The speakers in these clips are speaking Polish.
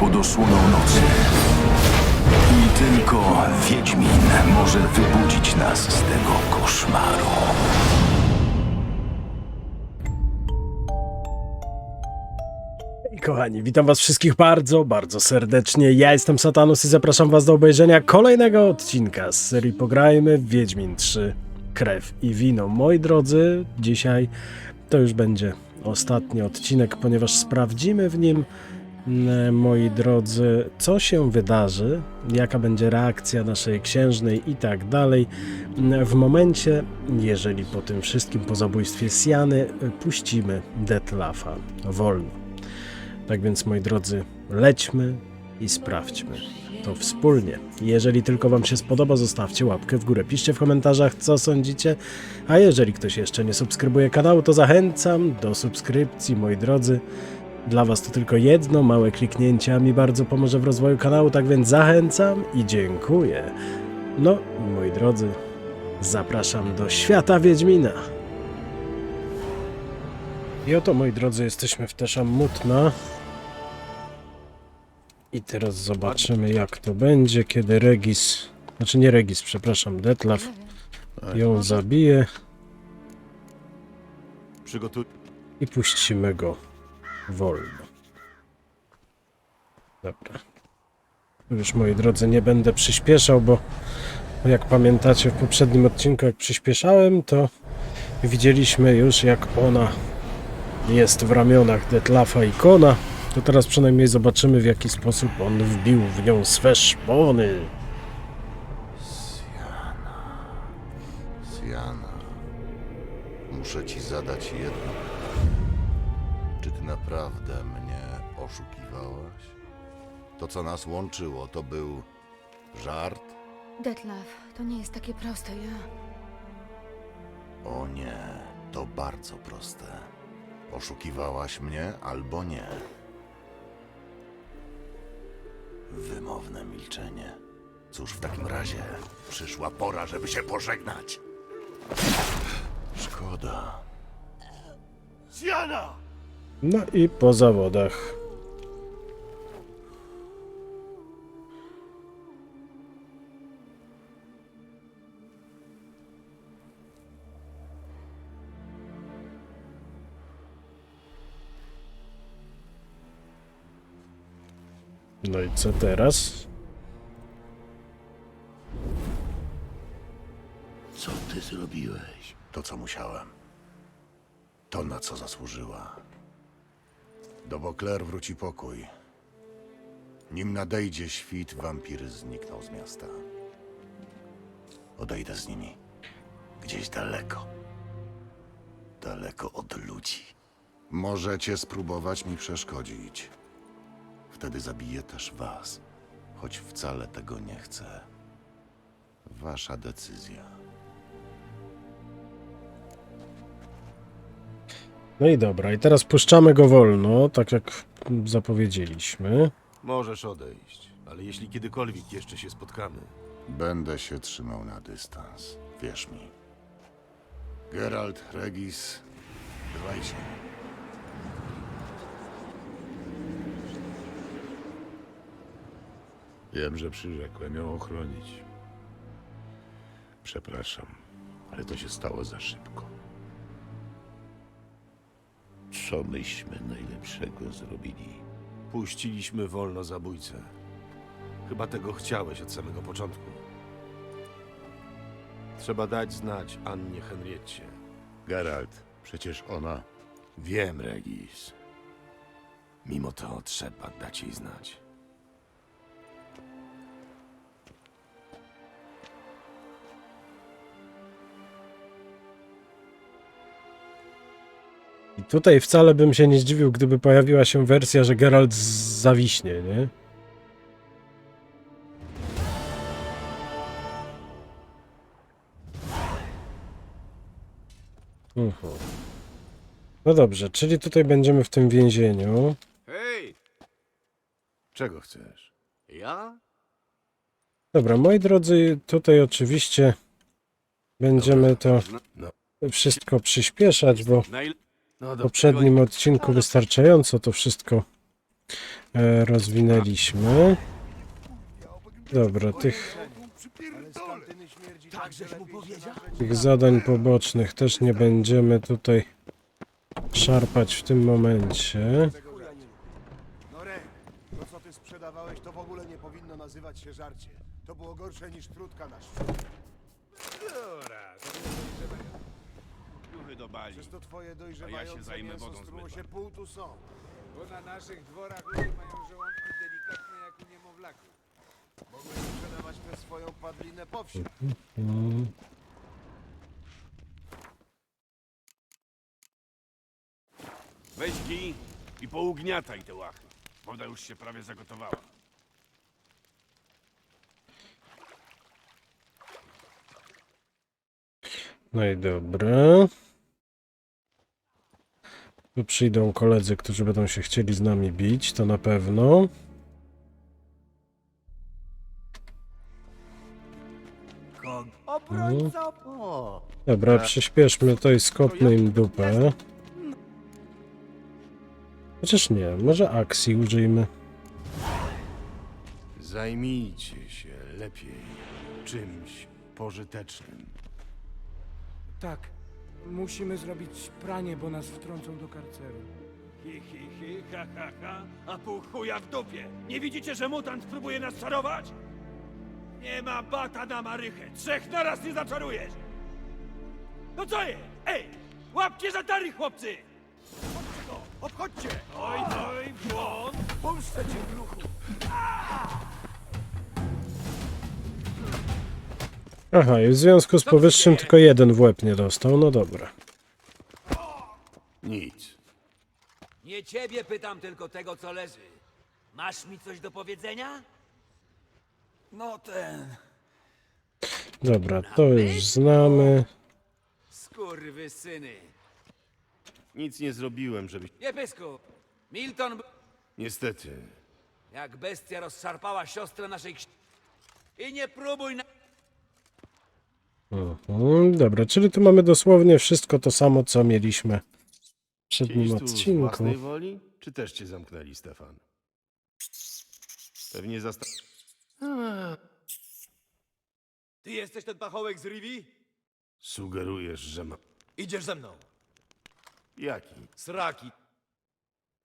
pod osłoną nocy. I tylko Wiedźmin może wybudzić nas z tego koszmaru. Kochani, witam was wszystkich bardzo, bardzo serdecznie. Ja jestem Satanus i zapraszam was do obejrzenia kolejnego odcinka z serii Pograjmy w Wiedźmin 3 Krew i Wino. Moi drodzy, dzisiaj to już będzie ostatni odcinek, ponieważ sprawdzimy w nim, moi drodzy, co się wydarzy, jaka będzie reakcja naszej księżnej i tak dalej. W momencie, jeżeli po tym wszystkim, po zabójstwie Siany, puścimy Detlafa wolno. Tak więc, moi drodzy, lećmy i sprawdźmy to wspólnie. Jeżeli tylko Wam się spodoba, zostawcie łapkę w górę. Piszcie w komentarzach, co sądzicie. A jeżeli ktoś jeszcze nie subskrybuje kanału, to zachęcam do subskrypcji, moi drodzy. Dla Was to tylko jedno małe kliknięcie, a mi bardzo pomoże w rozwoju kanału, tak więc zachęcam i dziękuję. No, moi drodzy, zapraszam do świata Wiedźmina. I oto, moi drodzy, jesteśmy w Teszam Mutna. I teraz zobaczymy, jak to będzie, kiedy Regis, znaczy nie Regis, przepraszam, Detlaf ją zabije Przygotuj. i puścimy go wolno. Dobra. Już, moi drodzy, nie będę przyspieszał, bo jak pamiętacie w poprzednim odcinku, jak przyspieszałem, to widzieliśmy już, jak ona jest w ramionach Detlafa i Kona, to teraz przynajmniej zobaczymy w jaki sposób on wbił w nią swe szpony. Siana, muszę ci zadać jedno. Czy ty naprawdę mnie oszukiwałaś? To, co nas łączyło, to był żart? Detlaf, to nie jest takie proste, ja... O nie, to bardzo proste. Oszukiwałaś mnie albo nie. Wymowne milczenie. Cóż, w takim razie przyszła pora, żeby się pożegnać. Szkoda. Siana! No i po zawodach. No i co teraz? Co ty zrobiłeś? To, co musiałem. To, na co zasłużyła. Do Beauclair wróci pokój. Nim nadejdzie świt, wampir zniknął z miasta. Odejdę z nimi. Gdzieś daleko. Daleko od ludzi. Możecie spróbować mi przeszkodzić. Wtedy zabiję też was. Choć wcale tego nie chcę. Wasza decyzja. No i dobra, i teraz puszczamy go wolno, tak jak zapowiedzieliśmy. Możesz odejść, ale jeśli kiedykolwiek jeszcze się spotkamy, Będę się trzymał na dystans. Wierz mi. Geralt, Regis, bywajcie. Wiem, że przyrzekłem ją ochronić. Przepraszam, ale to się stało za szybko. Co myśmy najlepszego zrobili? puściliśmy wolno zabójcę. Chyba tego chciałeś od samego początku. Trzeba dać znać Annie Henrietcie. Geralt, przecież ona. Wiem, Regis. Mimo to trzeba dać jej znać. I tutaj wcale bym się nie zdziwił, gdyby pojawiła się wersja, że Geralt zawiśnie, nie? Mhm. No dobrze, czyli tutaj będziemy w tym więzieniu. Hej! Czego chcesz? Ja? Dobra, moi drodzy, tutaj oczywiście będziemy to No, wszystko przyspieszać, bo najle... No w poprzednim odcinku wystarczająco to wszystko e, rozwinęliśmy. Dobra, tych, tych zadań pobocznych też nie będziemy tutaj szarpać w tym momencie. Norek, to co ty sprzedawałeś, to w ogóle nie powinno nazywać się żarcie. To było gorsze niż trudka na szczyt. Duchy do bali, Przez to twoje dojrzewające zajmę mięso wodą z się pół tu są. Bo na naszych dworach ludzie mają żołądki delikatne jak u niemowlaków. Mogłeś sprzedawać tę swoją padlinę po wsi. Weź kij i pougniataj te łachy. Woda już się prawie zagotowała. No i dobra. Tu przyjdą koledzy, którzy będą się chcieli z nami bić, to na pewno. Obrońca! Dobra, przyspieszmy to i skopmy im dupę. Chociaż nie, może akcji użyjmy. Zajmijcie się lepiej czymś pożytecznym. Tak, musimy zrobić pranie, bo nas wtrącą do karceru. Hi, hi, hi, ha, ha, ha, a pół chuja w dupie. Nie widzicie, że mutant próbuje nas czarować? Nie ma bata na marychę. Trzech naraz nie zaczarujesz. No co jest? Ej, łapcie za dary, chłopcy! Obchodźcie go, obchodźcie! Oj, oj, błąd! Pomszczę cię w ruchu. Aha, i w związku z powyższym tylko jeden w łeb nie dostał, no dobra. Nic. Nie ciebie pytam, tylko tego, co leży. Masz mi coś do powiedzenia? No ten... Dobra, to już znamy. Skurwy syny. Nic nie zrobiłem, żeby... Nie pysku. Milton... b- Niestety. Jak bestia rozszarpała siostrę naszej ksi... I nie próbuj na... Mhm, dobra, czyli tu mamy dosłownie wszystko to samo, co mieliśmy w poprzednim Siedzisz tu z odcinku. własnej woli, czy też cię zamknęli, Stefan? Pewnie zasta... Ty jesteś ten pachołek z Rivi? Sugerujesz, że ma... Idziesz ze mną. Jaki? Sraki.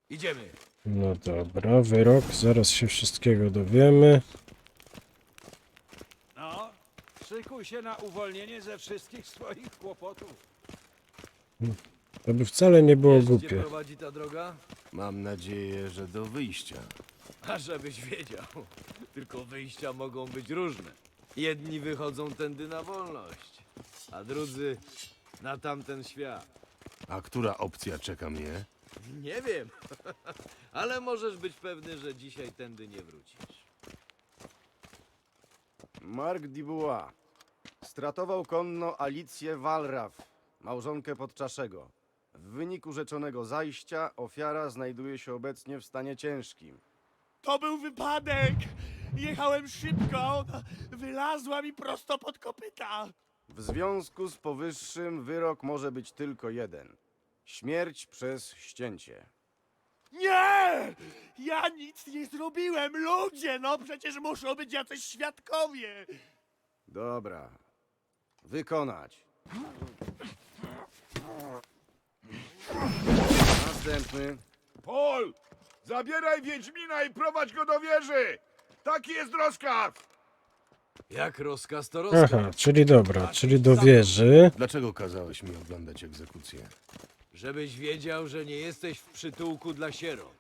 Idziemy. No dobra, wyrok, zaraz się wszystkiego dowiemy. Szykuj się na uwolnienie ze wszystkich swoich kłopotów. To by wcale nie było Wiesz, gdzie głupie. prowadzi ta droga? Mam nadzieję, że do wyjścia. A żebyś wiedział, tylko wyjścia mogą być różne. Jedni wychodzą tędy na wolność, a drudzy na tamten świat. A która opcja czeka mnie? Nie wiem, ale możesz być pewny, że dzisiaj tędy nie wrócisz. Mark Dubois. Stratował konno Alicję Walraw, małżonkę Podczaszego. W wyniku rzeczonego zajścia ofiara znajduje się obecnie w stanie ciężkim. To był wypadek! Jechałem szybko, wylazła mi prosto pod kopyta. W związku z powyższym wyrok może być tylko jeden. Śmierć przez ścięcie. Nie! Ja nic nie zrobiłem, ludzie! No przecież muszą być jacyś świadkowie! Dobra. Wykonać. Następny. Pol! Zabieraj Wiedźmina i prowadź go do wieży! Taki jest rozkaz! Jak rozkaz to rozkaz. Aha, czyli dobra, czyli do wieży. Dlaczego kazałeś mi oglądać egzekucję? Żebyś wiedział, że nie jesteś w przytułku dla sierot.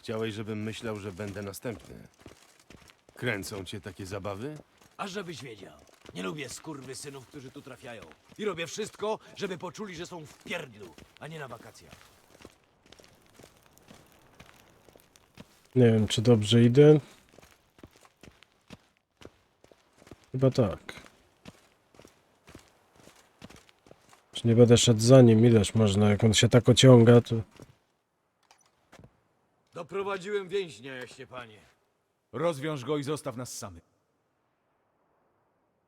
Chciałeś, żebym myślał, że będę następny. Kręcą cię takie zabawy? A żebyś wiedział. Nie lubię skurwy synów, którzy tu trafiają. I robię wszystko, żeby poczuli, że są w pierdlu, a nie na wakacjach. Nie wiem, czy dobrze idę. Chyba tak. Czy nie będę szedł za nim? Ileż można, jak on się tak ociąga, to... Doprowadziłem więźnia, jaśnie panie. Rozwiąż go i zostaw nas samych.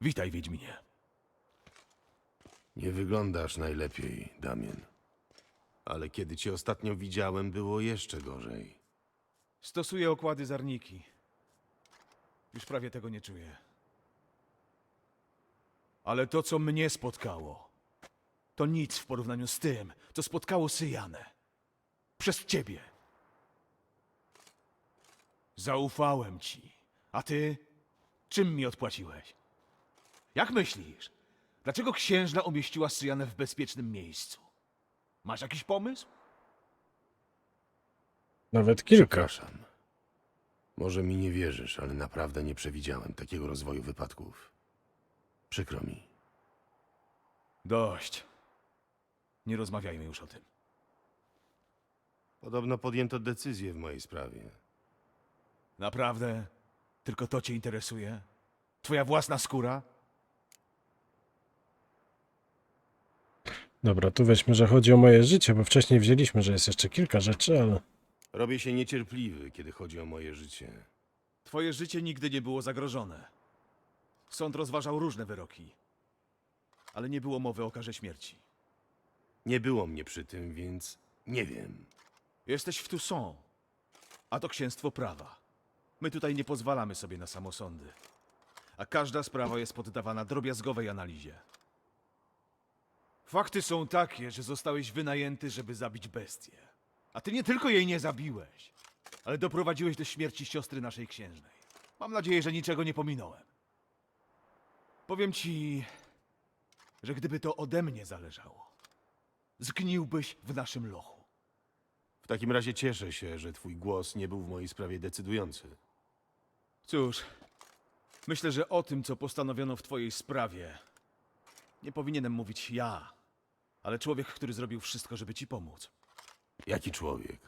Witaj, Wiedźminie. Nie wyglądasz najlepiej, Damien. Ale kiedy cię ostatnio widziałem, było jeszcze gorzej. Stosuję okłady zarniki. Już prawie tego nie czuję. Ale to, co mnie spotkało, to nic w porównaniu z tym, co spotkało Syjanę. Przez ciebie. Zaufałem ci. A ty? Czym mi odpłaciłeś? Jak myślisz? Dlaczego księżna umieściła Syjanę w bezpiecznym miejscu? Masz jakiś pomysł? Nawet kilka. Przepraszam. Może mi nie wierzysz, ale naprawdę nie przewidziałem takiego rozwoju wypadków. Przykro mi. Dość. Nie rozmawiajmy już o tym. Podobno podjęto decyzję w mojej sprawie. Naprawdę? Tylko to cię interesuje? Twoja własna skóra? Dobra, tu weźmy, że chodzi o moje życie, bo wcześniej wzięliśmy, że jest jeszcze kilka rzeczy, ale... Robię się niecierpliwy, kiedy chodzi o moje życie. Twoje życie nigdy nie było zagrożone. Sąd rozważał różne wyroki. Ale nie było mowy o karze śmierci. Nie było mnie przy tym, więc nie wiem. Jesteś w Toussaint, a to księstwo prawa. My tutaj nie pozwalamy sobie na samosądy. A każda sprawa jest poddawana drobiazgowej analizie. Fakty są takie, że zostałeś wynajęty, żeby zabić bestię. A ty nie tylko jej nie zabiłeś, ale doprowadziłeś do śmierci siostry naszej księżnej. Mam nadzieję, że niczego nie pominąłem. Powiem ci, że gdyby to ode mnie zależało, zgniłbyś w naszym lochu. W takim razie cieszę się, że twój głos nie był w mojej sprawie decydujący. Cóż, myślę, że o tym, co postanowiono w twojej sprawie, nie powinienem mówić ja, ale człowiek, który zrobił wszystko, żeby ci pomóc. Jaki człowiek?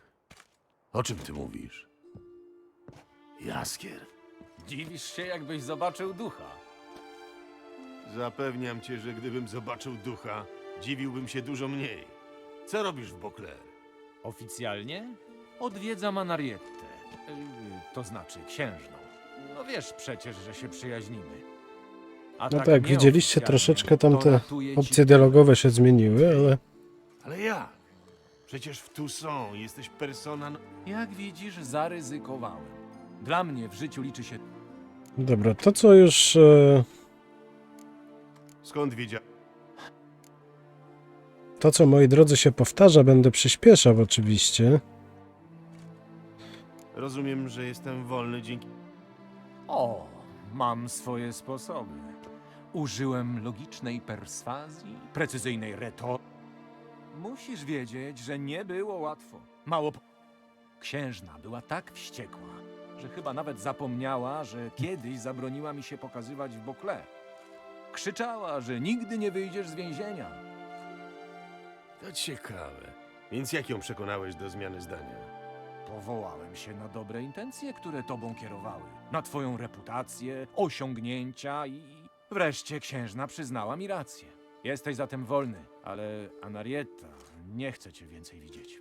O czym ty mówisz? Jaskier. Dziwisz się, jakbyś zobaczył ducha. Zapewniam cię, że gdybym zobaczył ducha, dziwiłbym się dużo mniej. Co robisz w Bokler? Oficjalnie? Odwiedzam Anarietę. Yy, to znaczy księżną. No wiesz przecież, że się przyjaźnimy. No tak, widzieliście, nieoficjalnie troszeczkę to tam te opcje dialogowe się zmieniły, ale... Ale jak? Przecież w Toussaint jesteś persona... Jak widzisz, zaryzykowałem. Dla mnie w życiu liczy się Dobra, to co już... E... Skąd wiedział? To, co moi drodzy się powtarza, będę przyspieszał oczywiście. Rozumiem, że jestem wolny dzięki... O, mam swoje sposoby. Użyłem logicznej perswazji, precyzyjnej retoryki. Musisz wiedzieć, że nie było łatwo. Mało. po- Księżna była tak wściekła, że chyba nawet zapomniała, że kiedyś zabroniła mi się pokazywać w Bokle. Krzyczała, że nigdy nie wyjdziesz z więzienia. To ciekawe. Więc jak ją przekonałeś do zmiany zdania? Powołałem się na dobre intencje, które tobą kierowały. Na twoją reputację, osiągnięcia i... Wreszcie księżna przyznała mi rację. Jesteś zatem wolny, ale Anarietta nie chce cię więcej widzieć.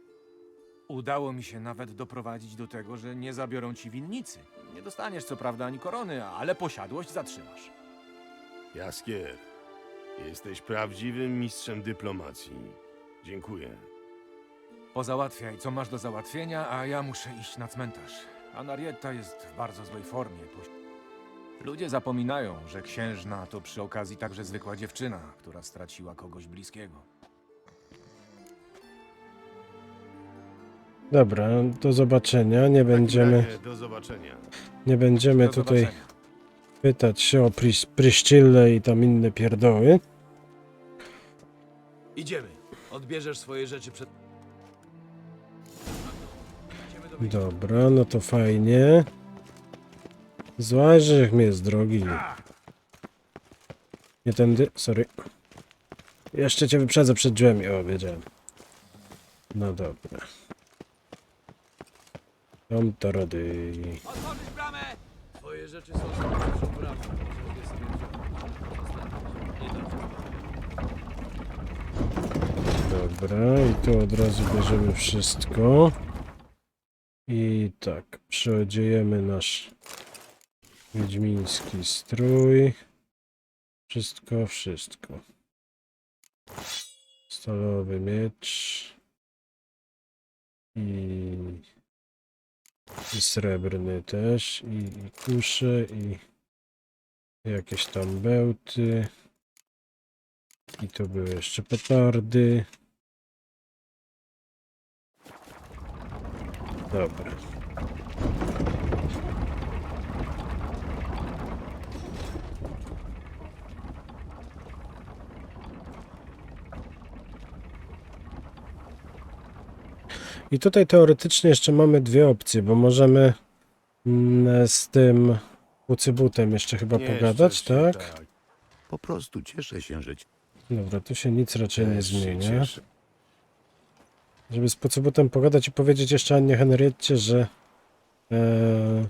Udało mi się nawet doprowadzić do tego, że nie zabiorą ci winnicy. Nie dostaniesz co prawda ani korony, ale posiadłość zatrzymasz. Jaskier, jesteś prawdziwym mistrzem dyplomacji. Dziękuję. Pozałatwiaj, co masz do załatwienia, a ja muszę iść na cmentarz. Anarietta jest w bardzo złej formie. Poś- Ludzie zapominają, że księżna to przy okazji także zwykła dziewczyna, która straciła kogoś bliskiego. Dobra, do zobaczenia. Nie będziemy, Do zobaczenia. nie będziemy Do tutaj zobaczenia. pytać się o Pris- Pryszcillę i tam inne pierdoły. Idziemy. Odbierzesz swoje rzeczy przed... Dobra, no to fajnie. Złaś, że mnie jest drogi. Nie tędy, sorry. Jeszcze cię wyprzedzę przed drzwiami, o, wiedziałem. No dobra. Tam to rady. Otworzyć bramę! Twoje rzeczy są sobie Dobra, i tu od razu bierzemy wszystko. I tak, przeodziejemy nasz wiedźmiński strój. Wszystko, wszystko. Stalowy miecz. i, i srebrny też, i, i kusze, i jakieś tam bełty. I to były jeszcze petardy. Dobra. I tutaj teoretycznie jeszcze mamy dwie opcje, bo możemy mm, z tym Ucybutem jeszcze chyba pogadać, tak? Po prostu cieszę się, że Dobra, tu się nic raczej nie Też się zmienia. cieszę. Żeby z Pocybutem pogadać i powiedzieć jeszcze Annie Henrietcie, że e,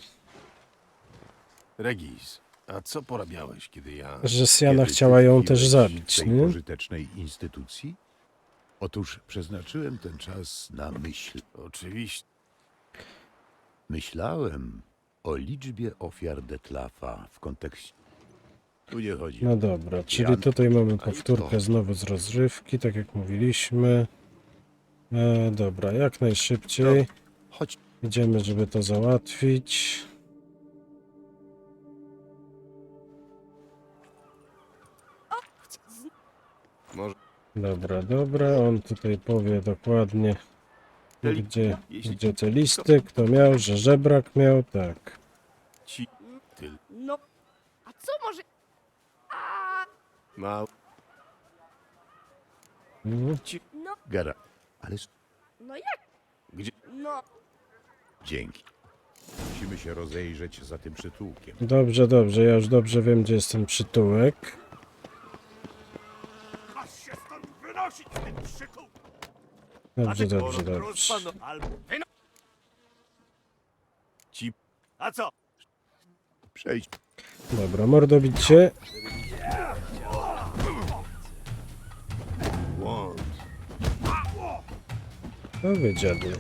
Regis, a co porabiałeś, kiedy ja... że Siana Kiedy chciała ją tkwiłeś też zabić, w tej nie? pożytecznej instytucji? Otóż przeznaczyłem ten czas na myśl. Oczywiście. Myślałem o liczbie ofiar Detlafa w kontekście... Tu nie chodzi No dobra, czyli tutaj mamy powtórkę znowu z rozrywki, tak jak mówiliśmy. E, dobra, jak najszybciej. Chodź, Idziemy, żeby to załatwić. Może... Dobra, dobra, on tutaj powie dokładnie, gdzie, gdzie te listy, kto miał, że żebrak miał, tak. Ci... Ty... No, a co może... A, Ma... Mhm. no, Gara. Ale s- no jak? Gdzie... No, dzięki. Musimy się rozejrzeć za tym przytułkiem. Dobrze, dobrze, ja już dobrze wiem, gdzie jest ten przytułek. Masz się stąd wynosić, ty przytuł! Dobrze, dobrze, dobrze. Albo wyno... Ci... A co? Przejdź. Dobra, mordobicie. Wy dziady.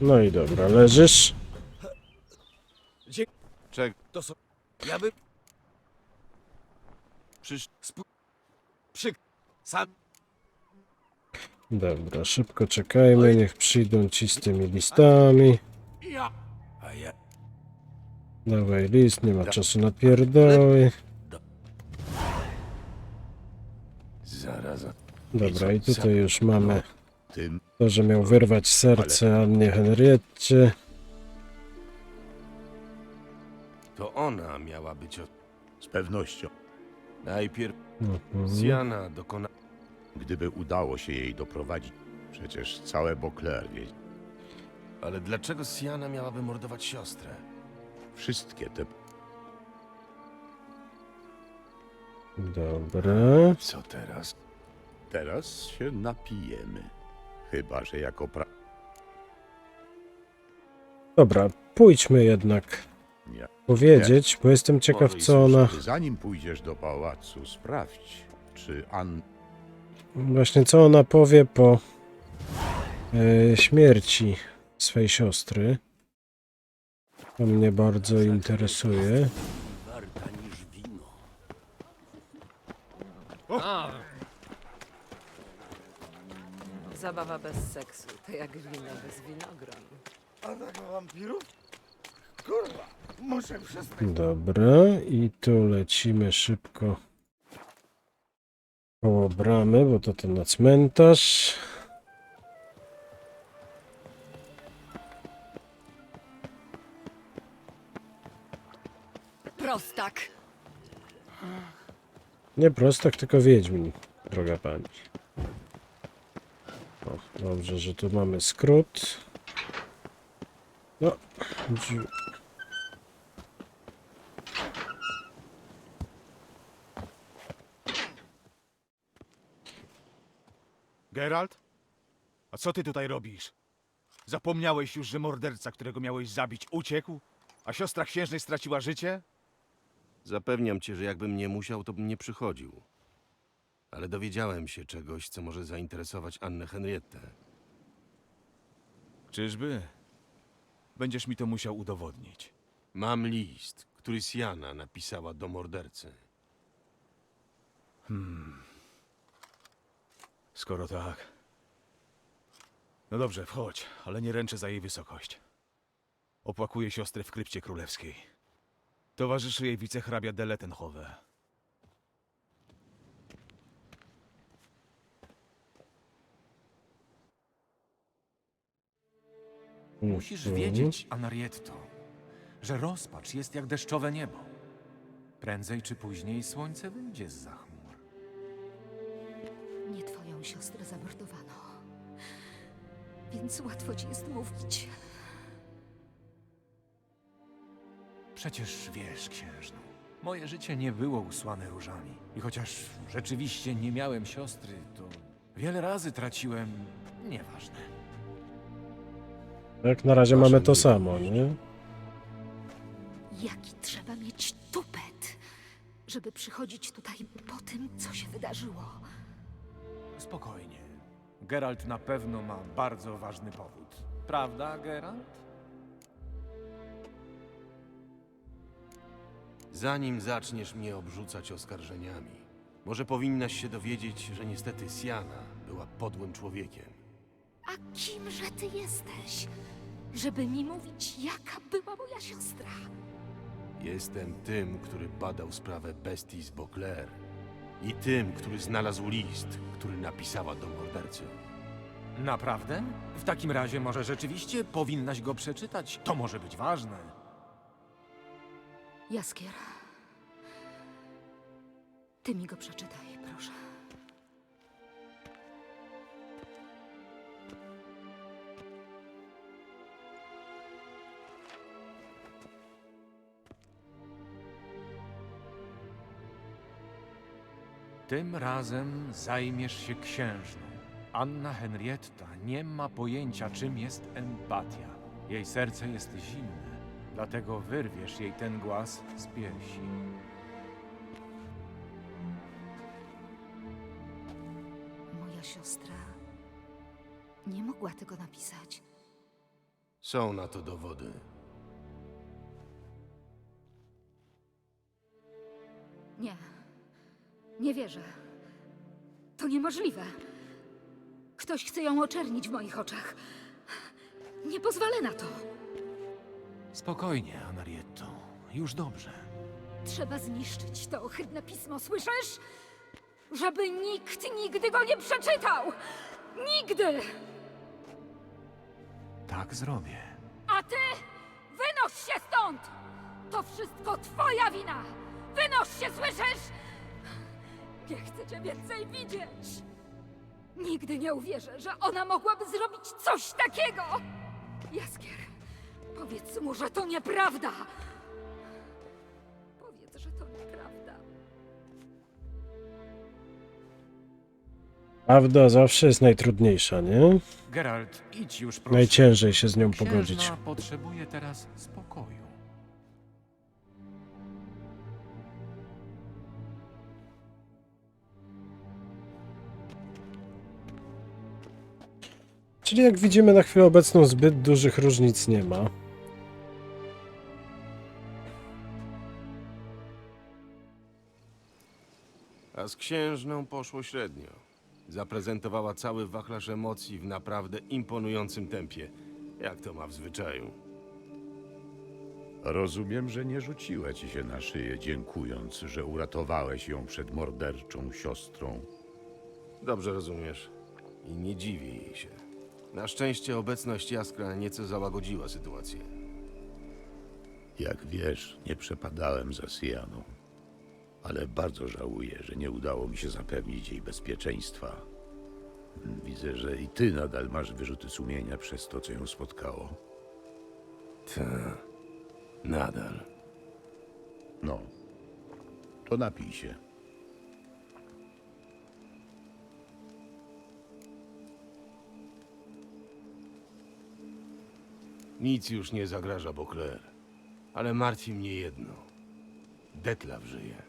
No i dobra, leżysz. Czek... To są... Ja bym... Przysz... Sam... Dobra, szybko czekajmy, niech przyjdą ci z tymi listami. Ja... A ja... Dawaj list, nie ma czasu na pierdoły. Zaraza. Dobra, i tutaj już mamy Tym to, że miał wyrwać serce Annie Henrietcie. To ona miała być od... z pewnością, Najpierw Mhm. Siana dokona... gdyby udało się jej doprowadzić. Przecież całe Beauclair wie. Ale dlaczego Siana miałaby mordować siostrę? Wszystkie te... Dobra. Co teraz? Teraz się napijemy. Chyba, że jako pra... Dobra, pójdźmy jednak. Powiedzieć, bo jestem ciekaw, co ona. Zanim pójdziesz do pałacu, sprawdź, czy An... Właśnie, co ona powie po e, śmierci swej siostry. To mnie bardzo interesuje. Warta niż wino. Zabawa bez seksu to jak wino bez winogron. Atak wampirów? Kurwa, muszę przestać. Dobra, i tu lecimy szybko koło bramy, bo to ten na cmentarz. prostak. Nie prostak, tylko Wiedźmin, droga pani. O, dobrze, że tu mamy skrót. No, Geralt? A co ty tutaj robisz? Zapomniałeś już, że morderca, którego miałeś zabić, uciekł? A siostra księżnej straciła życie? Zapewniam cię, że jakbym nie musiał, to bym nie przychodził. ale dowiedziałem się czegoś, co może zainteresować Annę Henriette. Czyżby? Będziesz mi to musiał udowodnić. Mam list, który Siana napisała do mordercy. Skoro tak. No dobrze, wchodź, ale nie ręczę za jej wysokość. Opłakuję siostrę w krypcie królewskiej. Towarzyszy jej wicehrabia de Lettenhove. Musisz Mhm. wiedzieć, Anarietto, że rozpacz jest jak deszczowe niebo. Prędzej czy później słońce wyjdzie z chmur. Twoją siostrę zamordowano. Więc łatwo ci jest mówić. Przecież wiesz, księżno, moje życie nie było usłane różami. I chociaż rzeczywiście nie miałem siostry, to wiele razy traciłem... Nieważne. Jak na razie mamy to samo, nie? Jaki trzeba mieć tupet, żeby przychodzić tutaj po tym, co się wydarzyło? Spokojnie. Geralt na pewno ma bardzo ważny powód. Prawda, Geralt? Zanim zaczniesz mnie obrzucać oskarżeniami, może powinnaś się dowiedzieć, że niestety Siana była podłym człowiekiem. A kimże ty jesteś, żeby mi mówić, jaka była moja siostra? Jestem tym, który badał sprawę bestii z Beauclair i tym, który znalazł list, który napisała do mordercy. Naprawdę? W takim razie może rzeczywiście powinnaś go przeczytać. To może być ważne. Jaskier. Ty mi go przeczytaj, proszę. Tym razem zajmiesz się księżną. Anna Henrietta nie ma pojęcia, czym jest empatia. Jej serce jest zimne, dlatego wyrwiesz jej ten głaz z piersi. Moja siostra nie mogła tego napisać. Są na to dowody. Nie. Nie wierzę. To niemożliwe. Ktoś chce ją oczernić w moich oczach. Nie pozwolę na to. Spokojnie, Anarietto. Już dobrze. Trzeba zniszczyć to ohydne pismo, słyszysz? Żeby nikt nigdy go nie przeczytał! Nigdy! Tak zrobię. A ty wynoś się stąd! To wszystko twoja wina! Wynoś się, słyszysz? Nie chcę cię więcej widzieć! Nigdy nie uwierzę, że ona mogłaby zrobić coś takiego! Jaskier, powiedz mu, że to nieprawda! Powiedz, że to nieprawda. Prawda zawsze jest najtrudniejsza, nie? Geralt, idź już proszę. Najciężej się z nią pogodzić. Księżna potrzebuje teraz spokoju. Czyli jak widzimy na chwilę obecną zbyt dużych różnic nie ma. A z księżną poszło średnio. Zaprezentowała cały wachlarz emocji w naprawdę imponującym tempie. Jak to ma w zwyczaju. Rozumiem, że nie rzuciła ci się na szyję, dziękując, że uratowałeś ją przed morderczą siostrą. Dobrze rozumiesz. I nie dziwię jej się. Na szczęście obecność Jaskra nieco załagodziła sytuację. Jak wiesz, nie przepadałem za Sianą, ale bardzo żałuję, że nie udało mi się zapewnić jej bezpieczeństwa. Widzę, że i ty nadal masz wyrzuty sumienia przez to, co ją spotkało. Ta, nadal. No, to napij się. Nic już nie zagraża Beauclair. Ale martwi mnie jedno. Detlaf żyje.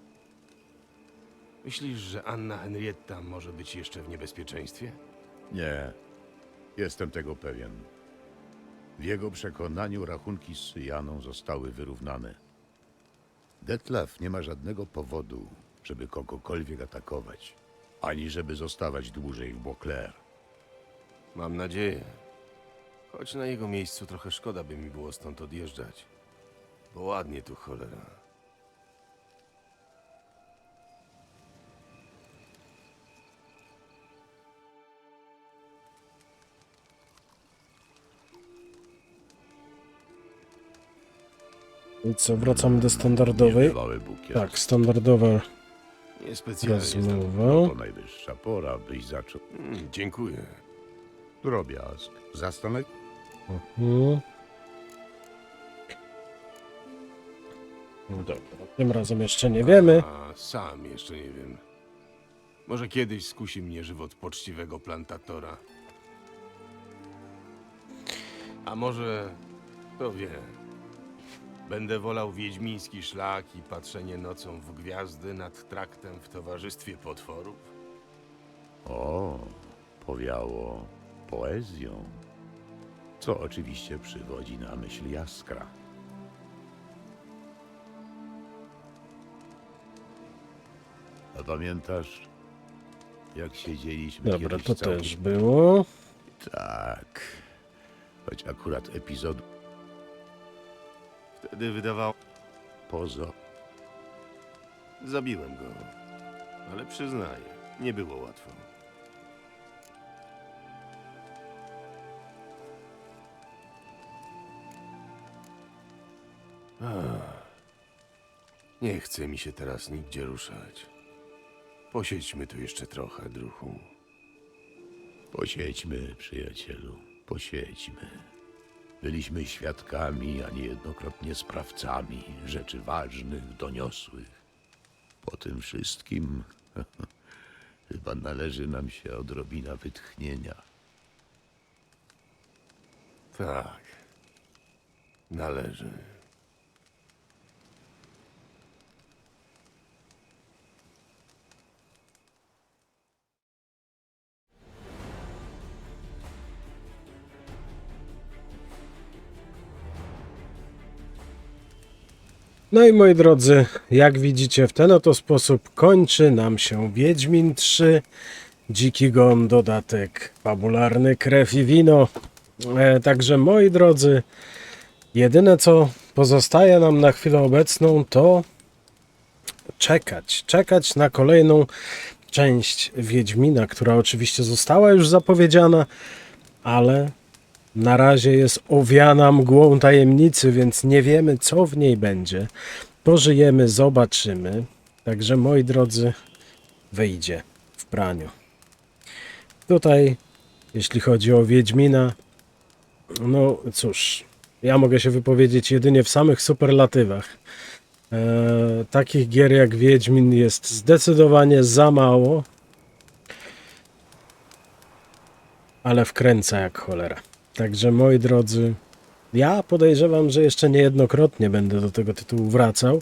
Myślisz, że Anna Henrietta może być jeszcze w niebezpieczeństwie? Nie, jestem tego pewien. W jego przekonaniu rachunki z Syjaną zostały wyrównane. Detlaf nie ma żadnego powodu, żeby kogokolwiek atakować, ani żeby zostawać dłużej w Beauclair. Mam nadzieję. Choć na jego miejscu trochę szkoda by mi było stąd odjeżdżać. Bo ładnie tu cholera. I co, wracamy do standardowej. Bukiet. Tak, standardowa Niespecjalnie rozmowa. To najwyższa pora, byś zaczął. Mm, dziękuję. Drobiazg. Zastanow... Mhm. No Dobra, tym razem jeszcze nie wiemy. A sam jeszcze nie wiem. Może kiedyś skusi mnie żywot poczciwego plantatora. A może, kto wie, będę wolał wiedźmiński szlak i patrzenie nocą w gwiazdy nad traktem w towarzystwie potworów? O, powiało poezją. Co oczywiście przywodzi na myśl jaskra. A pamiętasz, jak siedzieliśmy Dobra, kiedyś to całkiem- też było. Tak. Choć akurat epizod Wtedy wydawało... pozo... Zabiłem go. Ale przyznaję, nie było łatwo. Ach, nie chce mi się teraz nigdzie ruszać. Posiedźmy tu jeszcze trochę, druhu. Posiedźmy, przyjacielu, posiedźmy. Byliśmy świadkami, a niejednokrotnie sprawcami rzeczy ważnych, doniosłych. Po tym wszystkim chyba należy nam się odrobina wytchnienia. Tak. Należy. No i moi drodzy, jak widzicie, w ten oto sposób kończy nam się Wiedźmin 3, Dziki Gon, dodatek fabularny, krew i wino. E, także moi drodzy, jedyne co pozostaje nam na chwilę obecną to czekać, czekać na kolejną część Wiedźmina, która oczywiście została już zapowiedziana, ale na razie jest owiana mgłą tajemnicy, więc nie wiemy, co w niej będzie. Pożyjemy, zobaczymy. Także, moi drodzy, wyjdzie w praniu. Tutaj, jeśli chodzi o Wiedźmina, no cóż, ja mogę się wypowiedzieć jedynie w samych superlatywach. E, takich gier jak Wiedźmin jest zdecydowanie za mało, ale wkręca jak cholera. Także moi drodzy, ja podejrzewam, że jeszcze niejednokrotnie będę do tego tytułu wracał,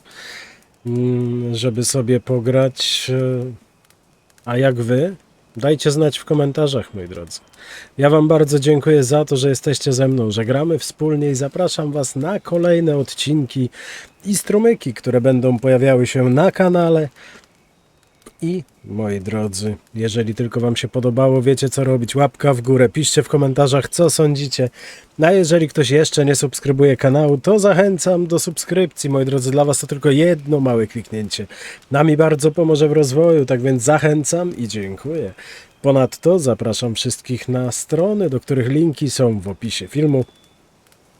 mm, żeby sobie pograć. e, A jak wy? Dajcie znać w komentarzach, moi drodzy. Ja Wam bardzo dziękuję za to, że jesteście ze mną, że gramy wspólnie i zapraszam Was na kolejne odcinki i strumyki, które będą pojawiały się na kanale. I moi drodzy, jeżeli tylko Wam się podobało, wiecie co robić. Łapka w górę, piszcie w komentarzach, co sądzicie. A jeżeli ktoś jeszcze nie subskrybuje kanału, to zachęcam do subskrypcji. Moi drodzy, dla Was to tylko jedno małe kliknięcie. Nami bardzo pomoże w rozwoju, tak więc zachęcam i dziękuję. Ponadto zapraszam wszystkich na strony, do których linki są w opisie filmu.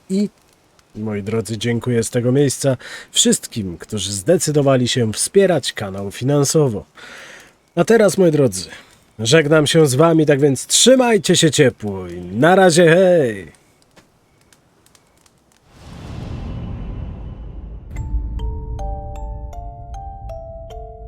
I Moi drodzy, dziękuję z tego miejsca wszystkim, którzy zdecydowali się wspierać kanał finansowo. A teraz, moi drodzy, żegnam się z wami, tak więc trzymajcie się ciepło i na razie, hej!